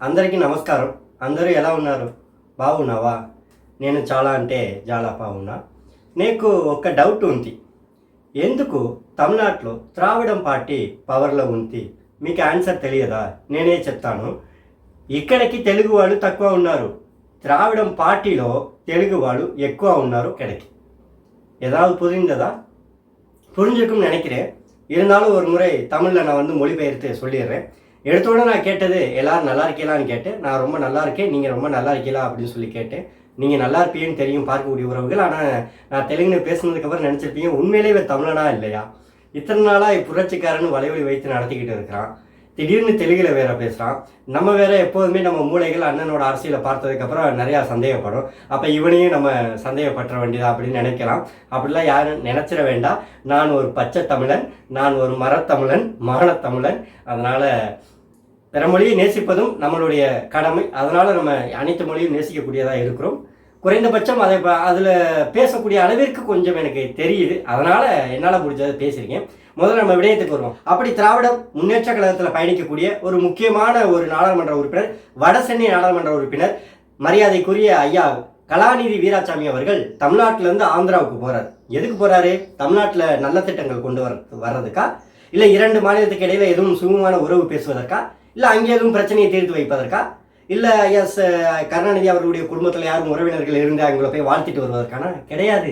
అందరికీ నమస్కారం అందరూ ఎలా ఉన్నారు బాగున్నావా నేను చాలా అంటే చాలా బాగున్నా నీకు ఒక డౌట్ ఉంది ఎందుకు తమిళనాడులో త్రావిడం పార్టీ పవర్లో ఉంది మీకు ఆన్సర్ తెలియదా నేనే చెప్తాను ఇక్కడికి తెలుగు వాళ్ళు తక్కువ ఉన్నారు திராவிடம் పార్టీలో తెలుగు వాళ్ళు ఎక్కువ ఉన్నారు ఇక్కడికి ஏதாவது புரிந்ததா புரிஞ்சிருக்கும்னு நினைக்கிறேன் இருந்தாலும் ஒரு முறை தமிழில் நான் வந்து மொழிபெயர்த்து சொல்லிடுறேன் எடுத்தோட நான் கேட்டது எல்லாரும் நல்லா இருக்கீங்களான்னு கேட்டேன். நான் ரொம்ப நல்லா இருக்கேன். நீங்கள் ரொம்ப நல்லா இருக்கீங்களா? அப்படின்னு சொல்லி கேட்டேன். நீங்கள் நல்லா இருப்பீங்கன்னு தெரியும். பார்க்கக்கூடிய உறவுகள். ஆனால் நான் தெலுங்கு பேசுனதுக்கப்புறம் நினச்சிருப்பீங்க உண்மையிலே இவன் தமிழனா இல்லையா? இத்தனை நாளாக புரட்சிக்காரன் வலைவலி வைத்து நடத்திக்கிட்டு இருக்கிறான். திடீர்னு தெலுங்கில் வேற பேசுகிறான் நம்ம வேற எப்போதுமே நம்ம மூளைகள் அண்ணனோட அரசியலை பார்த்ததுக்கப்புறம் நிறையா சந்தேகப்படும். அப்போ இவனையும் நம்ம சந்தேகப்பற்ற வேண்டியதா அப்படின்னு நினைக்கலாம். அப்படிலாம் யாரும் நினச்சிட வேண்டாம். நான் ஒரு பச்சை தமிழன். நான் ஒரு மரத்தமிழன். மானத்தமிழன். அதனால் பிற மொழியை நேசிப்பதும் நம்மளுடைய கடமை. அதனால் நம்ம அனைத்து மொழியும் நேசிக்கக்கூடியதாக இருக்கிறோம். குறைந்தபட்சம் அதை அதில் பேசக்கூடிய அளவிற்கு கொஞ்சம் எனக்கு தெரியுது. அதனால் என்னால் முடிஞ்சதை பேசியிருக்கேன் முதல்ல நம்ம விடயத்துக்கு வருவோம். அப்படி திராவிட முன்னேற்ற கழகத்தில் பயணிக்கக்கூடிய ஒரு முக்கியமான ஒரு நாடாளுமன்ற உறுப்பினர் வடசென்னை நாடாளுமன்ற உறுப்பினர் மரியாதைக்குரிய ஐயா கலாநிதி வீராசாமி அவர்கள் தமிழ்நாட்டிலேருந்து ஆந்திராவுக்கு போகிறார் எதுக்கு போகிறாரு தமிழ்நாட்டில் நல்ல திட்டங்கள் கொண்டு வர வர்றதுக்கா? இல்லை இரண்டு மாநிலத்துக்கு இடையில எதுவும் சுகமான உறவு பேசுவதற்கா? இல்லை அங்கே எதுவும் பிரச்சனையை தீர்த்து வைப்பதற்கா? இல்லை எஸ் கருணாநிதி அவர்களுடைய குடும்பத்தில் யாரும் உறவினர்கள் இருந்து அவங்கள போய் வாழ்த்திட்டு வருவதற்கான கிடையாது.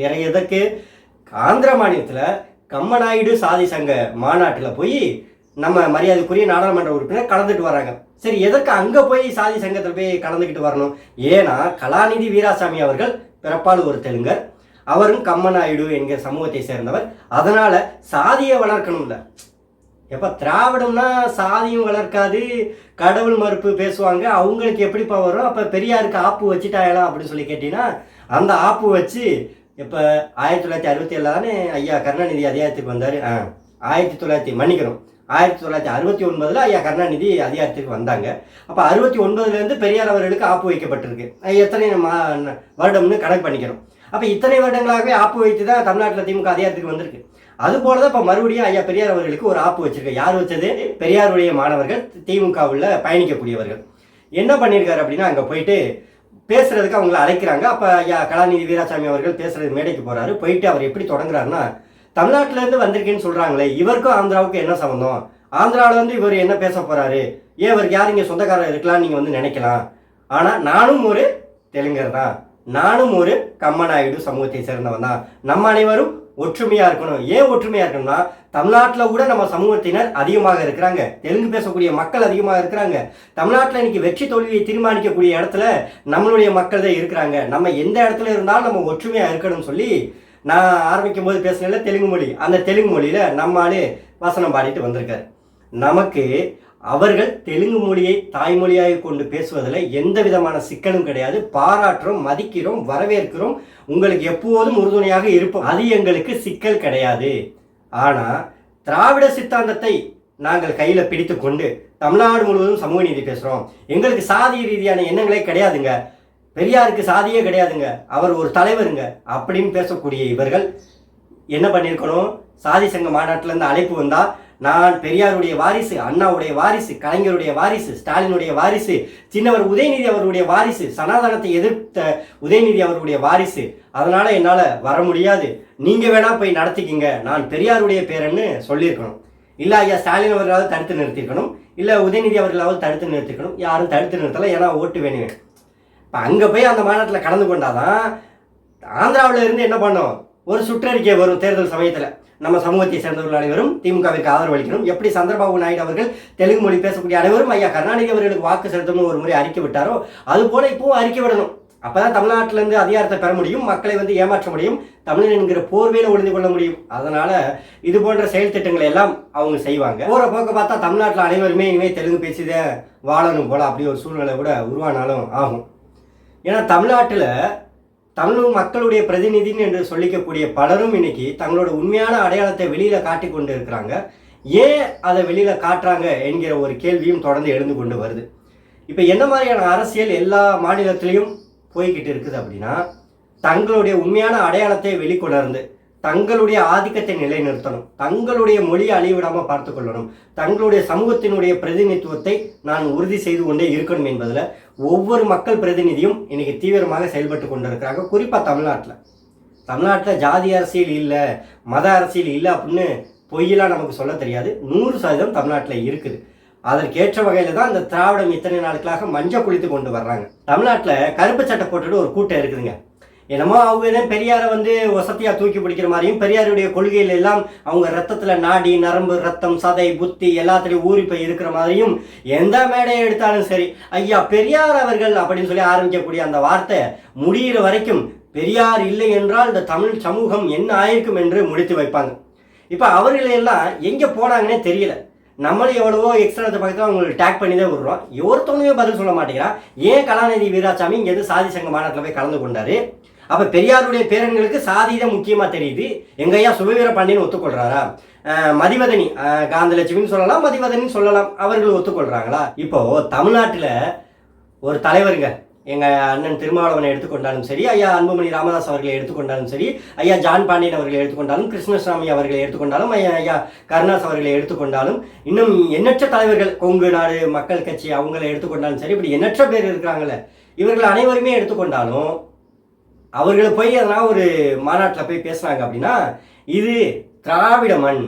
வேற எதற்கு? ஆந்திர மாநிலத்தில் கம்மநாயுடு சாதி சங்க மாநாட்டில் போய் நம்ம மரியாதைக்குரிய நாடாளுமன்ற உறுப்பினர் கலந்துட்டு வராங்க. சரி எதற்கு அங்கே போய் சாதி சங்கத்தில் போய் கலந்துக்கிட்டு வரணும்? ஏன்னா கலாநிதி வீராசாமி அவர்கள் பிறப்பால் ஒரு தெலுங்கர். அவரும் கம்மநாயுடு என்கிற சமூகத்தை சேர்ந்தவர். அதனால சாதியை வளர்க்கணும்ல. எப்போ திராவிடம்னா சாதியும் வளர்க்காது கடவுள் மறுப்பு பேசுவாங்க. அவங்களுக்கு எப்படிப்பா வரும்? அப்போ பெரியாருக்கு ஆப்பு வச்சுட்டாயலாம் அப்படின்னு சொல்லி கேட்டிங்கன்னா அந்த ஆப்பு வச்சு இப்போ ஆயிரத்தி தொள்ளாயிரத்தி அறுபத்தி ஏழில் தானே ஐயா கருணாநிதி அதிகாரத்துக்கு வந்தார். ஆ ஆயிரத்தி தொள்ளாயிரத்தி மன்னிக்கணும். ஆயிரத்தி தொள்ளாயிரத்தி அறுபத்தி ஒன்பதில் ஐயா கருணாநிதி அதிகாரத்துக்கு வந்தாங்க. அப்போ அறுபத்தி ஒன்பதுலேருந்து பெரியார் அவர்களுக்கு ஆப்பு வைக்கப்பட்டிருக்கு. எத்தனை மா வருடம்னு கணக்கு பண்ணிக்கிறோம். அப்போ இத்தனை வருடங்களாகவே ஆப்பு வைத்து தான் தமிழ்நாட்டில் திமுக அதிகாரத்துக்கு வந்திருக்கு. அதுபோல தான் இப்போ மறுபடியும் ஐயா பெரியார் அவர்களுக்கு ஒரு ஆப்பு வச்சிருக்க யார் வச்சது? பெரியாருடைய மாணவர்கள் திமுகவில் பயணிக்கக்கூடியவர்கள். என்ன பண்ணியிருக்காரு அப்படின்னா அங்கே போயிட்டு பேசுறதுக்கு அவங்கள அழைக்கிறாங்க. அப்போ ஐயா கலாநிதி வீராசாமி அவர்கள் பேசுறது மேடைக்கு போறாரு. போயிட்டு அவர் எப்படி தொடங்குறாருன்னா தமிழ்நாட்டிலேருந்து வந்திருக்கேன்னு சொல்றாங்களே இவருக்கும் ஆந்திராவுக்கும் என்ன சம்மந்தம் ஆந்திராவில் வந்து இவர் என்ன பேச போறாரு? ஏன் இவருக்கு யார் இங்கே சொந்தக்காரர் இருக்கலாம்னு நீங்கள் வந்து நினைக்கலாம்? ஆனால் நானும் ஒரு தெலுங்கர் தான். நானும் ஒரு கம்மநாயுடு சமூகத்தை சேர்ந்தவன் தான். நம்ம அனைவரும் ஒற்றுமையா இருக்கணும். ஏன் ஒற்றுமையா இருக்கணும்னா தமிழ்நாட்டில் கூட நம்ம சமூகத்தினர் அதிகமாக இருக்கிறாங்க. தெலுங்கு பேசக்கூடிய மக்கள் அதிகமாக இருக்கிறாங்க. தமிழ்நாட்டில் இன்னைக்கு வெற்றி தோல்வியை தீர்மானிக்கக்கூடிய இடத்துல நம்மளுடைய மக்கள் தான் இருக்கிறாங்க. நம்ம எந்த இடத்துல இருந்தாலும் நம்ம ஒற்றுமையா இருக்கணும்னு சொல்லி நான் ஆரம்பிக்கும் போது பேசினல தெலுங்கு மொழி. அந்த தெலுங்கு மொழியில நம்மாலே வசனம் பாடிட்டு வந்திருக்காரு. நமக்கு அவர்கள் தெலுங்கு மொழியை தாய்மொழியாக கொண்டு பேசுவதில் எந்த விதமான சிக்கலும் கிடையாது. பாராட்டுறோம் மதிக்கிறோம் வரவேற்கிறோம். உங்களுக்கு எப்போதும் உறுதுணையாக இருப்போம். அது எங்களுக்கு சிக்கல் கிடையாது. ஆனால் திராவிட சித்தாந்தத்தை நாங்கள் கையில் பிடித்து கொண்டு தமிழ்நாடு முழுவதும் சமூக நீதி பேசுகிறோம் எங்களுக்கு சாதி ரீதியான எண்ணங்களே கிடையாதுங்க. பெரியாருக்கு சாதியே கிடையாதுங்க. அவர் ஒரு தலைவருங்க. அப்படின்னு பேசக்கூடிய இவர்கள் என்ன பண்ணியிருக்கணும் சாதி சங்க மாநாட்டிலேருந்து அழைப்பு வந்தால் நான் பெரியாருடைய வாரிசு அண்ணாவுடைய வாரிசு கலைஞருடைய வாரிசு ஸ்டாலினுடைய வாரிசு சின்னவர் உதயநிதி அவருடைய வாரிசு சனாதனத்தை எதிர்த்த உதயநிதி அவருடைய வாரிசு. அதனால என்னால் வர முடியாது. நீங்கள் வேணா போய் நடத்திக்கிங்க. நான் பெரியாருடைய பேரன்னு சொல்லியிருக்கணும். இல்லை ஐயா ஸ்டாலின் அவர்களாவது தடுத்து நிறுத்திருக்கணும் இல்லை உதயநிதி அவர்களாவது தடுத்து நிறுத்திருக்கணும் யாரும் தடுத்து நிறுத்தலை ஏன்னா ஓட்டு வேணுவேன் இப்போ அங்கே போய் அந்த மாநாட்டில் கலந்து கொண்டாதான் ஆந்திராவில் இருந்து என்ன பண்ணோம்? ஒரு சுற்றறிக்கை வரும் தேர்தல் சமயத்தில். நம்ம சமூகத்தை சேர்ந்தவர்கள் அனைவரும் திமுகவிற்கு ஆதரவு அளிக்கணும். எப்படி சந்திரபாபு நாயுடு அவர்கள் தெலுங்கு மொழி பேசக்கூடிய அனைவரும் ஐயா கருணாநிதி அவர்களுக்கு வாக்கு செலுத்தணும்னு ஒரு முறை அறிக்கை விட்டாரோ அது போல இப்பவும் அறிக்கை விடணும். அப்பதான் தமிழ்நாட்டிலேருந்து அதிகாரத்தை பெற முடியும் மக்களை வந்து ஏமாற்ற முடியும் தமிழன் என்கிற போர்வையில ஒளிந்து கொள்ள முடியும். அதனால இது போன்ற செயல் திட்டங்களை எல்லாம் அவங்க செய்வாங்க. போற போக்க பார்த்தா தமிழ்நாட்டில் அனைவருமே இனிமேல் தெலுங்கு பேசிதே வாழணும் போல அப்படி ஒரு சூழ்நிலை கூட உருவானாலும் ஆகும். ஏன்னா தமிழ்நாட்டில் தமிழ் மக்களுடைய பிரதிநிதின்னு என்று சொல்லிக்கக்கூடிய பலரும் இன்னைக்கு தங்களோட உண்மையான அடையாளத்தை வெளியில காட்டி கொண்டு இருக்கிறாங்க ஏன் அதை வெளியில காட்டுறாங்க என்கிற ஒரு கேள்வியும் தொடர்ந்து எழுந்து கொண்டு வருது. இப்போ என்ன மாதிரியான அரசியல் எல்லா மாநிலத்திலையும் போய்கிட்டு இருக்குது அப்படின்னா தங்களுடைய உண்மையான அடையாளத்தை வெளிக்கொணர்ந்து தங்களுடைய ஆதிக்கத்தை நிலைநிறுத்தணும். தங்களுடைய மொழியை அழிவிடாமல் பார்த்து கொள்ளணும். தங்களுடைய சமூகத்தினுடைய பிரதிநிதித்துவத்தை நான் உறுதி செய்து கொண்டே இருக்கணும் என்பதில் ஒவ்வொரு மக்கள் பிரதிநிதியும் இன்னைக்கு தீவிரமாக செயல்பட்டு கொண்டிருக்கிறாங்க. குறிப்பாக தமிழ்நாட்டில். தமிழ்நாட்டில் ஜாதி அரசியல் இல்லை மத அரசியல் இல்லை அப்படின்னு பொய்யெல்லாம் நமக்கு சொல்ல தெரியாது. நூறு சதவீதம் தமிழ்நாட்டில் இருக்குது. அதற்கேற்ற வகையில் தான் இந்த திராவிடம் இத்தனை நாட்களாக மஞ்சள் குளித்து கொண்டு வர்றாங்க. தமிழ்நாட்டில் கருப்பு சட்டை போட்டுட்டு ஒரு கூட்டம் இருக்குதுங்க. என்னமோ அவங்க தான் பெரியாரை வந்து வசதியாக தூக்கி பிடிக்கிற மாதிரியும் பெரியாருடைய கொள்கைகள் எல்லாம் அவங்க ரத்தத்தில் நாடி நரம்பு ரத்தம் சதை புத்தி எல்லாத்துலேயும் ஊறி போய் இருக்கிற மாதிரியும் எந்த மேடையை எடுத்தாலும் சரி ஐயா பெரியார் அவர்கள் அப்படின்னு சொல்லி ஆரம்பிக்கக்கூடிய அந்த வார்த்தை முடிகிற வரைக்கும் பெரியார் இல்லை என்றால் இந்த தமிழ் சமூகம் என்ன ஆயிருக்கும் என்று முடித்து வைப்பாங்க. இப்போ அவர்களெல்லாம் எங்கே போனாங்கன்னே தெரியல. நம்மளும் எவ்வளவோ எக்ஸ்ட்ரா பக்கத்தில் அவங்களுக்கு டேக் பண்ணி தான் விடுறோம். ஒருத்தவனுமே பதில் சொல்ல மாட்டேங்கிறான். ஏன் கலாநிதி வீராசாமி இங்கேருந்து சாதி சங்க மாநாட்டில் போய் கலந்து கொண்டாரு? அப்போ பெரியாருடைய பேரன்களுக்கு சாதி தான் முக்கியமாக தெரியுது. எங்கையா சுபவீர பாண்டியன் ஒத்துக்கொள்கிறாரா மதிவதனி காந்தலட்சுமின்னு சொல்லலாம் மதிவதனின்னு சொல்லலாம். அவர்கள் ஒத்துக்கொள்கிறாங்களா இப்போது தமிழ்நாட்டில் ஒரு தலைவருங்க. எங்கள் அண்ணன் திருமாவளவனை எடுத்துக்கொண்டாலும் சரி ஐயா அன்புமணி ராமதாஸ் அவர்களை எடுத்துக்கொண்டாலும் சரி ஐயா ஜான் பாண்டியன் அவர்களை எடுத்துக்கொண்டாலும் கிருஷ்ணசாமி அவர்களை எடுத்துக்கொண்டாலும் ஐயா ஐயா கருணாஸ் அவர்களை எடுத்துக்கொண்டாலும் இன்னும் எண்ணற்ற தலைவர்கள் கொங்கு நாடு மக்கள் கட்சி அவங்களை எடுத்துக்கொண்டாலும் சரி இப்படி எண்ணற்ற பேர் இருக்கிறாங்களே இவர்கள் அனைவருமே எடுத்துக்கொண்டாலும் அவர்களை போய் எதனா ஒரு மாநாட்டில் போய் பேசுனாங்க அப்படின்னா இது திராவிட மண்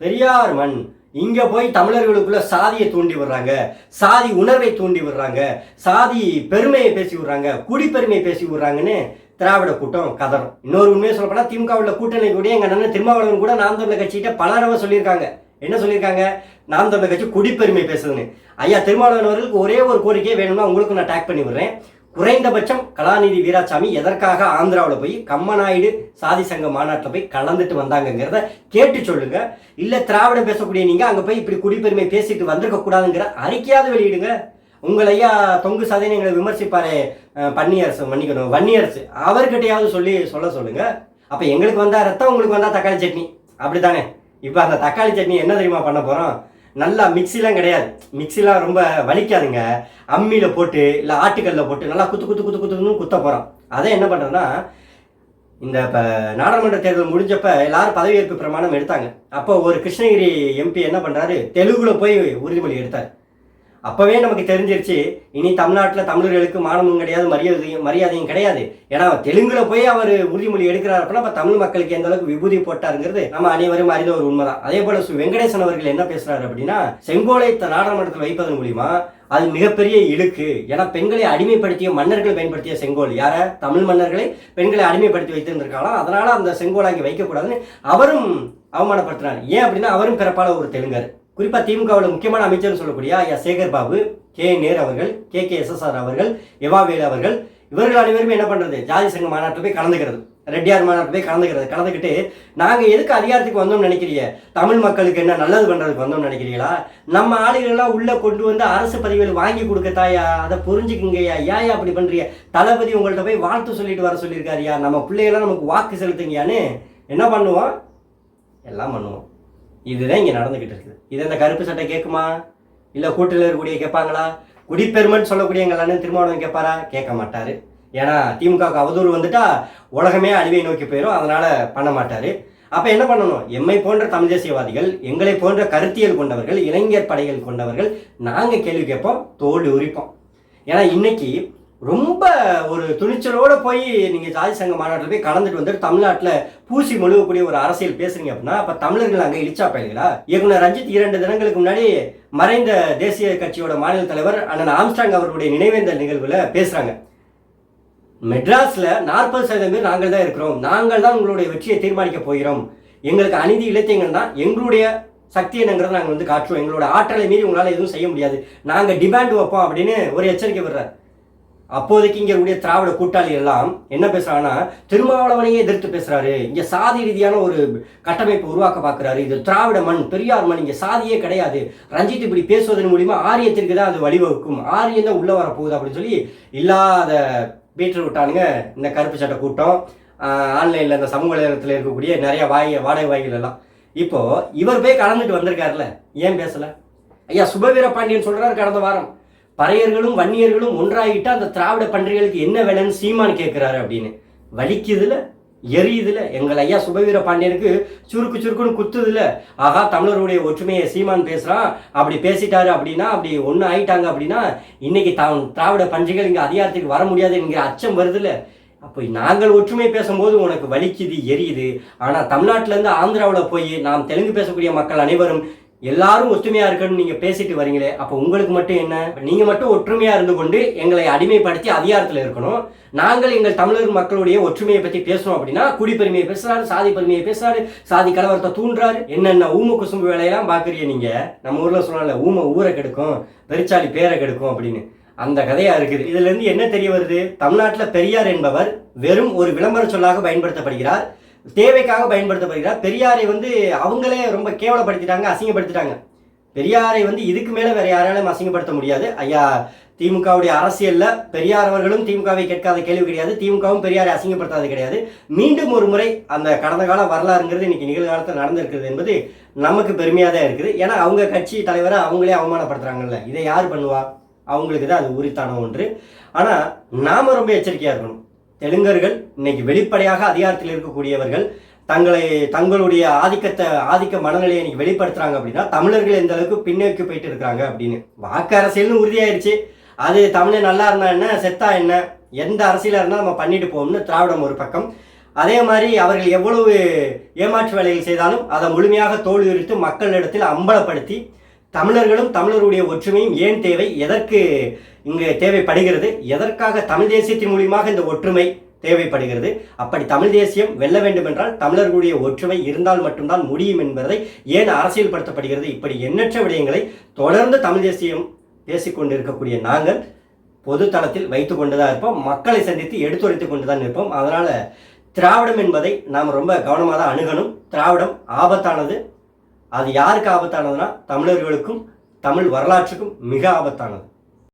பெரியார் மண். இங்கே போய் தமிழர்களுக்குள்ள சாதியை தூண்டி விடுறாங்க சாதி உணர்வை தூண்டி விடுறாங்க சாதி பெருமையை பேசி விடுறாங்க குடிப்பெருமையை பேசி விடுறாங்கன்னு திராவிட கூட்டம் கதறும். இன்னொரு உண்மையை சொல்லப்போனா திமுகவில் கூட்டணி கூட எங்கள் அண்ணன் திருமாவளவன் கூட நாம் தமிழர் கட்சிகிட்ட பல தடவை சொல்லியிருக்காங்க. என்ன சொல்லியிருக்காங்க? நாம் தமிழர் கட்சி குடிப்பெருமை பேசுதுன்னு. ஐயா திருமாவளவன் அவர்களுக்கு ஒரே ஒரு கோரிக்கை வேணும்னா உங்களுக்கு நான் டேக் பண்ணி விடுறேன். குறைந்தபட்சம் கலாநிதி வீராசாமி எதற்காக ஆந்திராவில் போய் கம்மநாயுடு சாதி சங்க மாநாட்டில் போய் கலந்துட்டு வந்தாங்கங்கிறத கேட்டு சொல்லுங்க. இல்லை திராவிடம் பேசக்கூடிய நீங்கள் அங்கே போய் இப்படி குடிப்பெருமை பேசிட்டு வந்திருக்க கூடாதுங்கிற அறிக்கையாவது வெளியிடுங்க. உங்கள் ஐயா தொங்கு சதைன்னு எங்களை விமர்சிப்பாரு பன்னியரசு மன்னிக்கணும் வன்னியரசு. அவர்கிட்டையாவது சொல்லி சொல்ல சொல்லுங்க. அப்போ எங்களுக்கு வந்தால் ரத்தம் உங்களுக்கு வந்தால் தக்காளி சட்னி. அப்படித்தானே? இப்போ அந்த தக்காளி சட்னி என்ன தெரியுமா பண்ண போகிறோம் நல்லா மிக்சிலாம் கிடையாது. மிக்சிலாம் ரொம்ப வலிக்காதுங்க. அம்மியில் போட்டு இல்லை ஆட்டுக்கல்ல போட்டு நல்லா குத்து குத்து குத்து குத்துன்னு குத்த போகிறோம் அதை என்ன பண்ணுறோன்னா இந்த இப்போ நாடாளுமன்ற தேர்தல் முடிஞ்சப்ப எல்லாரும் பதவியேற்பு பிரமாணம் எடுத்தாங்க. அப்போ ஒரு கிருஷ்ணகிரி எம்பி என்ன பண்ணுறாரு தெலுங்குல போய் உறுதிமொழி எடுத்தார். அப்போவே நமக்கு தெரிஞ்சிருச்சு இனி தமிழ்நாட்டில் தமிழர்களுக்கு மானமும் கிடையாது மரியாதையும் மரியாதையும் கிடையாது. ஏன்னா தெலுங்குல போய் அவர் உறுதிமொழி எடுக்கிறார் அப்படின்னா அப்போ தமிழ் மக்களுக்கு எந்த அளவுக்கு விபூதி போட்டாருங்கிறது நம்ம அனைவரும் அறிந்த ஒரு உண்மைதான். அதே போல சு வெங்கடேசன் அவர்கள் என்ன பேசுறாரு அப்படின்னா செங்கோலை நாடாளுமன்றத்தில் வைப்பதன் மூலியமா அது மிகப்பெரிய இழுக்கு. ஏன்னா பெண்களை அடிமைப்படுத்திய மன்னர்கள் பயன்படுத்திய செங்கோல். யார? தமிழ் மன்னர்களை பெண்களை அடிமைப்படுத்தி வைத்திருந்திருக்காங்களா? அதனால அந்த செங்கோலை அங்கே வைக்கக்கூடாதுன்னு அவரும் அவமானப்படுத்தினார். ஏன் அப்படின்னா அவரும் பிறப்பால ஒரு தெலுங்கர். குறிப்பாக திமுகவில் முக்கியமான அமைச்சர்னு சொல்லக்கூடிய ஐயா சேகர் பாபு கே நேர் அவர்கள் கே கே எஸ்எஸ்ஆர் அவர்கள் எவாவேல் அவர்கள் இவர்கள் அனைவருமே என்ன பண்ணுறது ஜாதி சங்க மாநாட்டில் போய் கலந்துக்கிறது. ரெட்டியார் மாநாட்டில் போய் கலந்துக்கிறது. கலந்துக்கிட்டு நாங்கள் எதுக்கு அதிகாரத்துக்கு வந்தோம்னு நினைக்கிறீங்க? தமிழ் மக்களுக்கு என்ன நல்லது பண்ணுறதுக்கு வந்தோம்னு நினைக்கிறீங்களா? நம்ம ஆளுகளெல்லாம் உள்ளே கொண்டு வந்து அரசு பதவிகள் வாங்கி கொடுக்கத்தாயா அதை புரிஞ்சுக்குங்கய்யா. ஏன் அப்படி பண்ணுறீங்க தளபதி உங்கள்ட்ட போய் வாழ்த்து சொல்லிட்டு வர சொல்லியிருக்காருயா நம்ம பிள்ளைகளாம் நமக்கு வாக்கு செலுத்துங்கயான்னு என்ன பண்ணுவோம்? எல்லாம் பண்ணுவோம். இதுதான் இங்கே நடந்துக்கிட்டு இருக்குது. இது இந்த கருப்பு சட்டை கேட்குமா இல்லை கூட்டில் இருக்கக்கூடிய கேட்பாங்களா குடிப்பெருமைன்னு சொல்லக்கூடிய எங்கள் திருமாவளவன் கேட்பாரா கேட்க மாட்டார். ஏன்னா திமுகவுக்கு அவதூறு வந்துட்டா உலகமே அழிவை நோக்கி போயிடும் அதனால் பண்ண மாட்டார். அப்போ என்ன பண்ணணும்? எம்மை போன்ற தமிழ் தேசியவாதிகள் எங்களை போன்ற கருத்தியல் கொண்டவர்கள் இளைஞர் படைகள் கொண்டவர்கள் நாங்கள் கேள்வி கேட்போம் தோல் உரிப்போம். ஏன்னா இன்னைக்கு ரொம்ப ஒரு துணிச்சலோடு போய் நீங்கள் ஜாதி சங்க மாநாட்டில் போய் கலந்துட்டு வந்துட்டு தமிழ்நாட்டில் பூசி மொழுகக்கூடிய ஒரு அரசியல் பேசுறீங்க அப்படின்னா அப்போ தமிழர்கள் அங்கே இழிச்சா பயல்களா? இயக்குனர் ரஞ்சித் இரண்டு தினங்களுக்கு முன்னாடி மறைந்த தேசிய கட்சியோட மாநில தலைவர் அண்ணன் ஆம்ஸ்டாங் அவர்களுடைய நினைவேந்தல் நிகழ்வில் பேசுகிறாங்க மெட்ராஸில் நாற்பது சதவீதம் பேர் நாங்கள் தான் இருக்கிறோம். நாங்கள் தான் உங்களுடைய வெற்றியை தீர்மானிக்க போகிறோம். எங்களுக்கு அநீதி இழைத்தீங்கன்னா எங்களுடைய சக்தி என்னங்கிறத நாங்கள் வந்து காட்டுவோம் எங்களோட ஆற்றலை மீறி உங்களால் எதுவும் செய்ய முடியாது. நாங்கள் டிமாண்ட் வைப்போம் அப்படின்னு ஒரு எச்சரிக்கை விடுறாரு. அப்போதைக்கு இங்க இருக்கக்கூடிய திராவிட கூட்டாளி எல்லாம் என்ன பேசுறாங்கன்னா திருமாவளவனையே எதிர்த்து பேசுறாரு. இங்க சாதி ரீதியான ஒரு கட்டமைப்பு உருவாக்க பார்க்குறாரு. இது திராவிட மண் பெரியார் மண் இங்க சாதியே கிடையாது. ரஞ்சித் இப்படி பேசுவதன் மூலியமா ஆரியத்திற்கு தான் அது வழிவகுக்கும். ஆரியம் தான் உள்ள வர போகுது அப்படின்னு சொல்லி இல்லாத பீட்டர் விட்டானுங்க இந்த கருப்பு சட்டை கூட்டம். ஆன்லைனில் இந்த சமூக வலைதளத்தில் இருக்கக்கூடிய நிறைய வாய் வாடகை வாய்கள் எல்லாம். இப்போ இவர் போய் கலந்துட்டு வந்திருக்காருல்ல. ஏன் பேசல? ஐயா சுபவீர பாண்டியன் சொல்றாரு கடந்த வாரம். பறையர்களும் வன்னியர்களும் ஒன்றாகிட்டா அந்த திராவிட பன்றிகளுக்கு என்ன வேலைன்னு சீமான் கேட்குறாரு அப்படின்னு. வலிக்குதுல? எரியுதுல? எங்கள் ஐயா சுபவீர பாண்டியனுக்கு சுருக்கு சுருக்குன்னு குத்துதுல. ஆகா தமிழருடைய ஒற்றுமையை சீமான் பேசுகிறான் அப்படி பேசிட்டாரு அப்படின்னா அப்படி ஒன்று ஆயிட்டாங்க அப்படின்னா இன்னைக்கு தான் திராவிட பன்றிகள் இங்கே அதிகாரத்துக்கு வர முடியாது என்கிற அச்சம் வருதுல்ல அப்போ நாங்கள் ஒற்றுமை பேசும்போது உனக்கு வலிக்குது எரியுது. ஆனால் தமிழ்நாட்டிலேருந்து ஆந்திராவில் போய் நாம் தெலுங்கு பேசக்கூடிய மக்கள் அனைவரும் எல்லாரும் ஒற்றுமையா இருக்கணும்னு நீங்க பேசிட்டு வரீங்களே அப்போ உங்களுக்கு மட்டும் என்ன? நீங்க மட்டும் ஒற்றுமையா இருந்து கொண்டு எங்களை அடிமைப்படுத்தி அதிகாரத்தில் இருக்கணும். நாங்கள் எங்கள் தமிழர் மக்களுடைய ஒற்றுமையை பத்தி பேசணும் அப்படின்னா குடிப்பெருமையை பேசுறாரு சாதி பெருமையை பேசுறாரு சாதி கலவரத்தை தூண்டுறாரு. என்னென்ன ஊம குசும்பு வேலையெல்லாம் பாக்குறீங்க நீங்க? நம்ம ஊர்ல சொல்லல ஊம ஊரை கெடுக்கும் பெருச்சாலி பேரை கெடுக்கும் அப்படின்னு. அந்த கதையா இருக்குது. இதுல இருந்து என்ன தெரிய வருது? தமிழ்நாட்டில் பெரியார் என்பவர் வெறும் ஒரு விளம்பர சொல்லாக பயன்படுத்தப்படுகிறார். தேவைக்காக பயன்படுத்தப்படுகிறார் பெரியாரை வந்து அவங்களே ரொம்ப கேவலப்படுத்திட்டாங்க அசிங்கப்படுத்திட்டாங்க. பெரியாரை வந்து இதுக்கு மேலே வேற யாராலும் அசிங்கப்படுத்த முடியாது. ஐயா திமுகவுடைய அரசியலில் பெரியார் அவர்களும் திமுகவை கேட்காத கேள்வி கிடையாது. திமுகவும் பெரியாரை அசிங்கப்படுத்தாது கிடையாது. மீண்டும் ஒரு முறை அந்த கடந்த கால வரலாறுங்கிறது இன்னைக்கு நிகழ்காலத்தில் நடந்திருக்கிறது என்பது நமக்கு பெருமையாக தான் இருக்குது. ஏன்னா அவங்க கட்சி தலைவரை அவங்களே அவமானப்படுத்துறாங்கல்ல. இதை யார் பண்ணுவா? அவங்களுக்கு தான் அது உரித்தான ஒன்று. ஆனால் நாம் ரொம்ப எச்சரிக்கையாக இருக்கணும். தெலுங்கர்கள் இன்னைக்கு வெளிப்படையாக அதிகாரத்தில் இருக்கக்கூடியவர்கள் தங்களை தங்களுடைய ஆதிக்கத்தை ஆதிக்க மனநிலையை இன்னைக்கு வெளிப்படுத்துறாங்க அப்படின்னா தமிழர்கள் எந்த அளவுக்கு பின்னோக்கி போயிட்டு இருக்காங்க அப்படின்னு. வாக்கு அரசியல்னு உறுதியாயிருச்சு. அது தமிழ் நல்லா இருந்தா என்ன செத்தா என்ன எந்த அரசியலாக இருந்தால் நம்ம பண்ணிட்டு போவோம்னு திராவிடம் ஒரு பக்கம். அதே மாதிரி அவர்கள் எவ்வளவு ஏமாற்று வேலைகள் செய்தாலும் அதை முழுமையாக தோல்வியுறுத்து மக்களிடத்தில் அம்பலப்படுத்தி தமிழர்களும் தமிழருடைய ஒற்றுமையும் ஏன் தேவை? எதற்கு இங்கு தேவைப்படுகிறது? எதற்காக தமிழ் தேசியத்தின் மூலியமாக இந்த ஒற்றுமை தேவைப்படுகிறது? அப்படி தமிழ் தேசியம் வெல்ல வேண்டுமென்றால் தமிழர்களுடைய ஒற்றுமை இருந்தால் மட்டும்தான் முடியும் என்பதை ஏன் அரசியல்படுத்தப்படுகிறது? இப்படி எண்ணற்ற விடயங்களை தொடர்ந்து தமிழ் தேசியம் பேசிக்கொண்டு இருக்கக்கூடிய நாங்கள் பொது தளத்தில் வைத்து கொண்டு தான் இருப்போம். மக்களை சந்தித்து எடுத்துரைத்து கொண்டு தான் இருப்போம் அதனால் திராவிடம் என்பதை நாம் ரொம்ப கவனமாக தான் அணுகணும். திராவிடம் ஆபத்தானது. அது யாருக்கு ஆபத்தானதுன்னா தமிழர்களுக்கும் தமிழ் வரலாற்றுக்கும் மிக ஆபத்தானது.